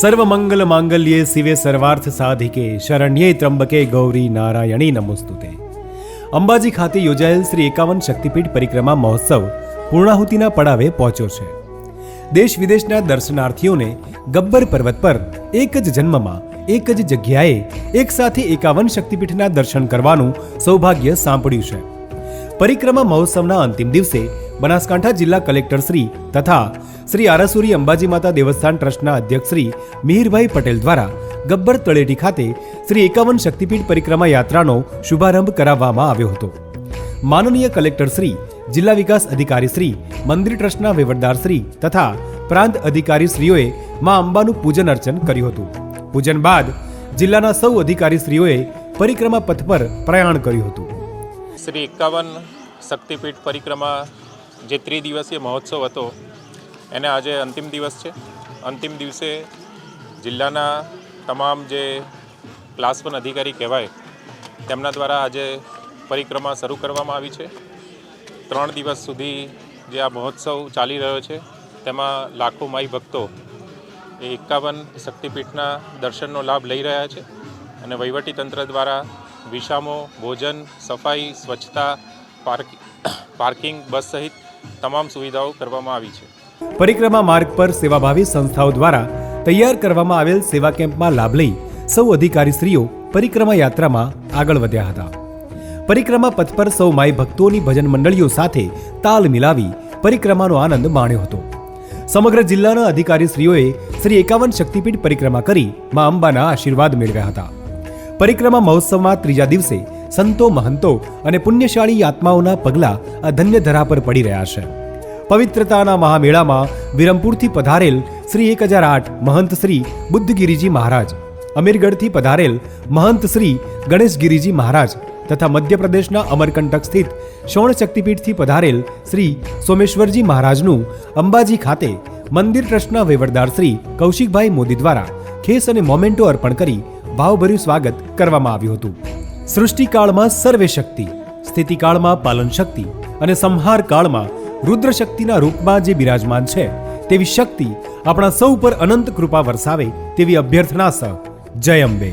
સર્વમંગલ માંગલ્યે શિવે સર્વાર્થ સાધિકે શરણ્યે ત્રંબકે ગૌરી નારાયણી નમોસ્તુતે અંબાજી ખાતે યોજાયેલ શ્રી એકાવન શક્તિપીઠ પરિક્રમા મહોત્સવ પૂર્ણાહુતિના પડાવે પહોંચ્યો છે દેશ વિદેશના દર્શનાર્થીઓને ગબ્બર પર્વત પર એક જ જન્મમાં એક જ જગ્યાએ એક સાથે એકાવન શક્તિપીઠના દર્શન કરવાનું સૌભાગ્ય સાંપડ્યું છે પરિક્રમા મહોત્સવના અંતિમ દિવસે બનાસકાંઠા જિલ્લા કલેક્ટર શ્રી તથા શ્રી આરાસુરી અંબાજી માતા દેવસ્થાન ટ્રસ્ટના અધ્યક્ષ શ્રી મિહિરભાઈ પટેલ દ્વારા ગબ્બર તળેટી ખાતે શ્રી એકાવન શક્તિપીઠ પરિક્રમા યાત્રાનો શુભારંભ કરાવવામાં આવ્યો હતો. માનનીય કલેક્ટર શ્રી, જિલ્લા વિકાસ અધિકારી શ્રી, મંદિર ટ્રસ્ટના વહીવટદાર શ્રી તથા પ્રાંત અધિકારી શ્રીઓએ મા અંબાનું પૂજન અર્ચન કર્યું હતું. પૂજન બાદ જિલ્લાના સૌ અધિકારી શ્રીઓએ પરિક્રમા પથ પર પ્રયાણ કર્યું હતું. શ્રી એકાવન શક્તિપીઠ પરિક્રમા જે ત્રિદિવસીય મહોત્સવ હતો, એને આજે અંતિમ દિવસ છે. અંતિમ દિવસે જિલ્લાના તમામ જે ક્લાસ વન અધિકારી કહેવાય, તેમના દ્વારા આજે પરિક્રમા શરૂ કરવામાં આવી છે. ત્રણ દિવસ સુધી જે આ મહોત્સવ ચાલી રહ્યો છે, તેમાં લાખો માઈ ભક્તો એ એકાવન શક્તિપીઠના દર્શનનો લાભ લઈ રહ્યા છે અને વહીવટી તંત્ર દ્વારા વિસામો ભોજન, સફાઈ, સ્વચ્છતા પાર્કિંગ, બસ સહિત તમામ સુવિધાઓ કરવામાં આવી છે. પરિક્રમા માર્ગ પર સેવાભાવી સંસ્થાઓ દ્વારા તૈયાર કરવામાં આવેલ સેવા કેમ્પમાં લાભ લઈ સૌ અધિકારીશ્રીઓ પરિક્રમા યાત્રામાં આગળ વધ્યા હતા. પરિક્રમા પથ પર સૌ માય ભક્તોની ભજન મંડળીઓ સાથે તાલ મિલાવી પરિક્રમાનો આનંદ માણ્યો હતો. સમગ્ર જિલ્લાના અધિકારીશ્રીઓએ શ્રી એકાવન શક્તિપીઠ પરિક્રમા કરી મા અંબાના આશીર્વાદ મેળવ્યા હતા. પરિક્રમા મહોત્સવમાં ત્રીજા દિવસે સંતો, મહંતો અને પુણ્યશાળી આત્માઓના પગલાં આ ધન્ય ધરા પર પડી રહ્યા છે. પવિત્રતાના મહામેળામાં વિરમપુરથી પધારેલ શ્રી એક હજાર આઠ મહંત શ્રી બુદ્ધગીરીજી મહારાજ, અમીરગઢથી પધારેલ મહંત શ્રી ગણેશગીરીજી મહારાજ તથા મધ્યપ્રદેશના અમરકંટક સ્થિત શૌણ શક્તિપીઠથી પધારેલ શ્રી સોમેશ્વરજી મહારાજનું અંબાજી ખાતે મંદિર ટ્રસ્ટના વહીવટદાર શ્રી કૌશિકભાઈ મોદી દ્વારા ખેસ અને મોમેન્ટો અર્પણ કરી ભાવભર્યું સ્વાગત કરવામાં આવ્યું હતું. સૃષ્ટિકાળમાં સર્વે શક્તિ સ્થિતિકાળમાં પાલન શક્તિ અને સંહાર કાળમાં રુદ્ર શક્તિના રૂપમાં જે બિરાજમાન છે, તેવી શક્તિ આપણા સૌ પર અનંત કૃપા વરસાવે તેવી અભ્યર્થના સહ જય અંબે.